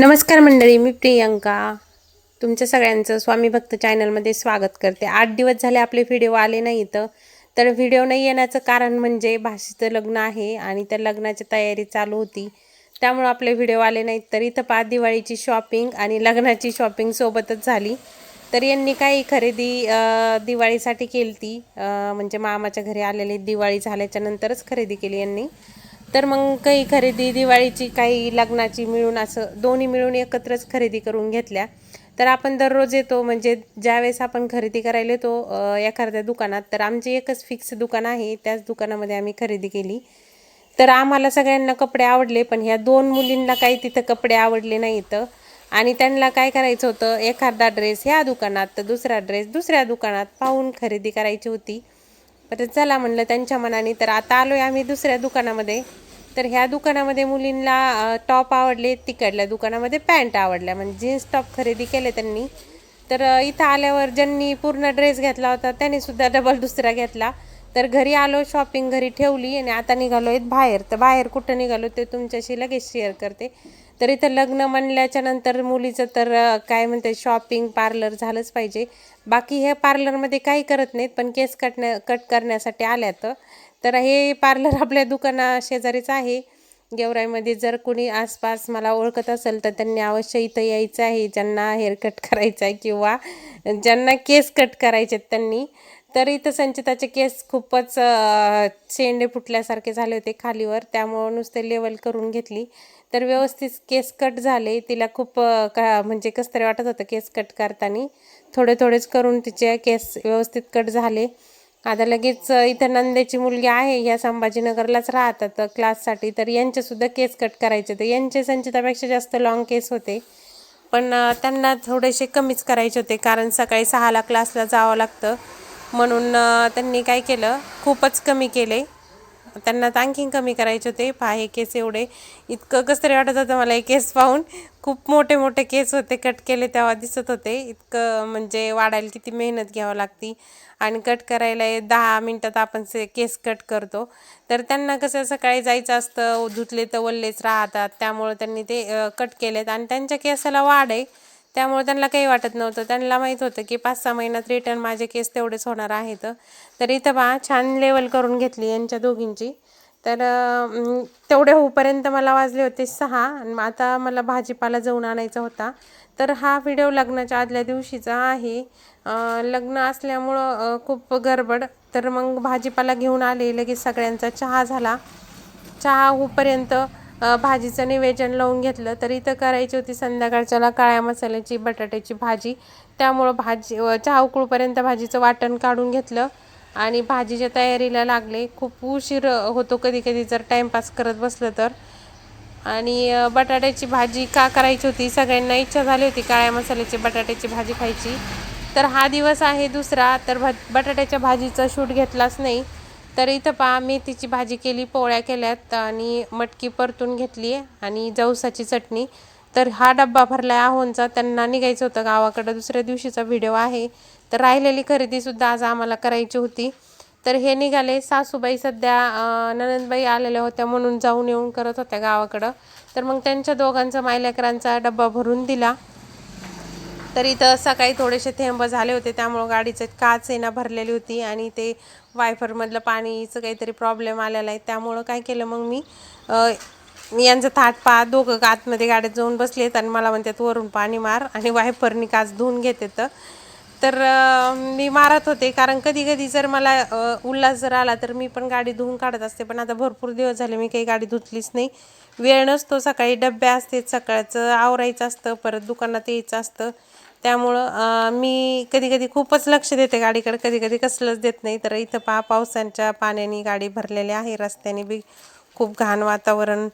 नमस्कार मंडळी मी प्रियंका. तुमच्या सगळ्यांचं स्वामी भक्त चॅनलमध्ये स्वागत करते. आठ दिवस झाले आपले व्हिडिओ आले नाही इथं. तर व्हिडिओ नाही येण्याचं कारण म्हणजे भाषेचं लग्न आहे आणि त्या लग्नाची तयारी चालू होती. त्यामुळं आपले व्हिडिओ आले नाहीत. तर इथं पाच दिवाळीची शॉपिंग आणि लग्नाची शॉपिंग सोबतच झाली. तर यांनी काही खरेदी दिवाळीसाठी केली ती म्हणजे मामाच्या घरी आलेली दिवाळी झाल्याच्या नंतरच खरेदी केली यांनी. तर मग काही खरेदी दिवाळीची काही लग्नाची मिळून असं दोन्ही मिळून एकत्रच खरेदी करून घेतल्या. तर आपण दररोज येतो म्हणजे ज्यावेळेस आपण खरेदी करायला येतो एखाद्या दुकानात तर आमचे एकच फिक्स दुकान आहे त्याच दुकानामध्ये आम्ही खरेदी केली. तर आम्हाला सगळ्यांना कपडे आवडले पण ह्या दोन मुलींना काही तिथं कपडे आवडले नाहीत. आणि त्यांना काय करायचं होतं एखादा ड्रेस ह्या दुकानात तर दुसरा ड्रेस दुसऱ्या दुकानात पाहून खरेदी करायची होती. तर चला म्हणलं त्यांच्या मनाने. तर आता आलोय आम्ही दुसऱ्या दुकानामध्ये. तर ह्या दुकानामध्ये मुलींना टॉप आवडले तिकडल्या दुकानामध्ये पॅन्ट आवडल्या. म्हणजे जीन्स टॉप खरेदी केले त्यांनी. तर इथं आल्यावर ज्यांनी पूर्ण ड्रेस घेतला होता त्यांनी सुद्धा डबल दुसरा घेतला. तर घरी आलो शॉपिंग घरी ठेवली आणि आता निघालो आहेत बाहेर. तर बाहेर कुठं निघालो ते तुमच्याशी लगेच शेअर करते. तर इथं लग्न म्हणल्याच्या नंतर मुलीचं तर काय म्हणते शॉपिंग पार्लर झालंच पाहिजे. बाकी हे पार्लरमध्ये काही करत नाहीत पण केस कटण्या कट करण्यासाठी आल्यात तर. हे पार्लर आपल्या दुकाना शेजारीच आहे. गेवराईमध्ये जर कोणी आसपास मला ओळखत असेल तर त्यांनी अवश्य इथं यायचं आहे. ज्यांना हेअर कट करायचं आहे किंवा ज्यांना केस कट करायचे आहेत त्यांनी. तर इथं संचिताचे केस खूपच शेंडे फुटल्यासारखे झाले होते खालीवर. त्यामुळं नुसते लेवल करून घेतली. तर व्यवस्थित केस कट झाले. तिला खूप का म्हणजे कसं तरी वाटत होतं केस कट करताना. थोडे थोडेच करून तिचे केस व्यवस्थित कट झाले. आता लगेच इथं नंदेची मुलगी आहे. या संभाजीनगरलाच राहतात क्लाससाठी तर यांचेसुद्धा केस कट करायचे तर यांचे संचितापेक्षा जास्त लॉंग केस होते. पण त्यांना थोडेसे कमीच करायचे होते. कारण सकाळी सहाला क्लासला जावं लागतं. म्हणून त्यांनी काय केलं? खूपच कमी केले. त्यांना तर आणखीन कमी करायचे होते. पहा हे केस एवढे. इतकं कसं तरी वाटत होतं मला हे केस पाहून. खूप मोठे मोठे केस होते कट केले तेव्हा दिसत होते. इतकं म्हणजे वाढायला किती मेहनत घ्यावं लागती. आणि कट करायला दहा मिनटात आपण से केस कट करतो. तर त्यांना कसं सकाळी जायचं असतं. धुतले तर वल्लेच राहतात. त्यामुळं त्यांनी ते कट केलेत. आणि त्यांच्या केसाला वाढ आहे. त्यामुळे त्यांना काही वाटत नव्हतं. त्यांना माहीत होतं की पाच सहा महिन्यात रिटर्न माझे केस तेवढेच होणार आहेत. तर इथं बा छान लेवल करून घेतली यांच्या दोघींची. तर तेवढे होऊपर्यंत मला वाजले होते सहा आणि आता मला भाजीपाला जाऊन आणायचा होता. तर हा व्हिडिओ लग्नाच्या आदल्या दिवशीचा आहे. लग्न असल्यामुळं खूप गडबड. तर मग भाजीपाला घेऊन आले लगेच सगळ्यांचा चहा झाला. चहा होऊपर्यंत भाजीचं निवेदन लावून घेतलं तर इथं करायची होती संध्याकाळच्याला काळ्या मसाल्याची बटाट्याची भाजी. त्यामुळं भाजी चहा उकळूपर्यंत भाजीचं वाटण काढून घेतलं आणि भाजीच्या तयारीला लागले. खूप उशीर होतो कधी कधी जर टाईमपास करत बसलं तर. आणि बटाट्याची भाजी का करायची होती? सगळ्यांना इच्छा झाली होती काळ्या मसाल्याची बटाट्याची भाजी खायची. तर हा दिवस आहे दुसरा तर भा बटाट्याच्या भाजीचा शूट घेतलाच नाही. तर इथं पहा मेथीची भाजी केली पोळ्या केल्यात आणि मटकी परतून घेतली आणि जवसाची चटणी. तर हा डब्बा भरला आहे आहोंचा त्यांना निघायचं होतं गावाकडं. दुसऱ्या दिवशीचा व्हिडिओ आहे. तर राहिलेली खरेदीसुद्धा आज आम्हाला करायची होती. तर हे निघाले. सासूबाई सध्या ननंदबाई आलेल्या होत्या म्हणून जाऊन येऊन करत होत्या गावाकडं. तर मग त्यांच्या दोघांचा मायलेकरांचा डब्बा भरून दिला. तर इथं सकाळी थोडेसे थेंब झाले होते त्यामुळं गाडीचं काच आहे ना भरलेली होती आणि ते वायफरमधलं पाणीचं काहीतरी प्रॉब्लेम आलेला आहे. त्यामुळं काय केलं मग मी यांचं थाट पा दोघं आतमध्ये गाडीत जाऊन बसलेत आणि मला म्हणतात वरून पाणी मार आणि वायफरनी काच धुवून घेते तर. तर मी मारत होते. कारण कधी कधी जर मला उल्हास जर आला तर मी पण गाडी धुवून काढत असते. पण आता भरपूर दिवस झाले मी काही गाडी धुतलीच नाही. वेळ नसतो. सकाळी डब्या असते सकाळचं आवरायचं असतं परत दुकानात यायचं असतं. त्यामुळं मी कधी कधी खूपच लक्ष देते गाडीकडे. कधी कधी कसलंच देत नाही. तर इथं पा पावसांच्या पाण्याने गाडी भरलेली आहे. रस्त्याने बी खूप घाण वातावरण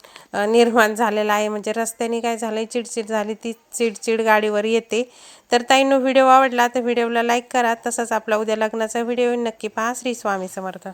निर्माण झालेलं आहे. म्हणजे रस्त्याने काय झालं चिडचिड झाली ती चिडचिड गाडीवर येते. तर ताईंनो व्हिडिओ आवडला तर व्हिडिओला लाईक करा. तसंच आपला उद्या लग्नाचा व्हिडिओ नक्की पहा. श्री स्वामी समर्थ.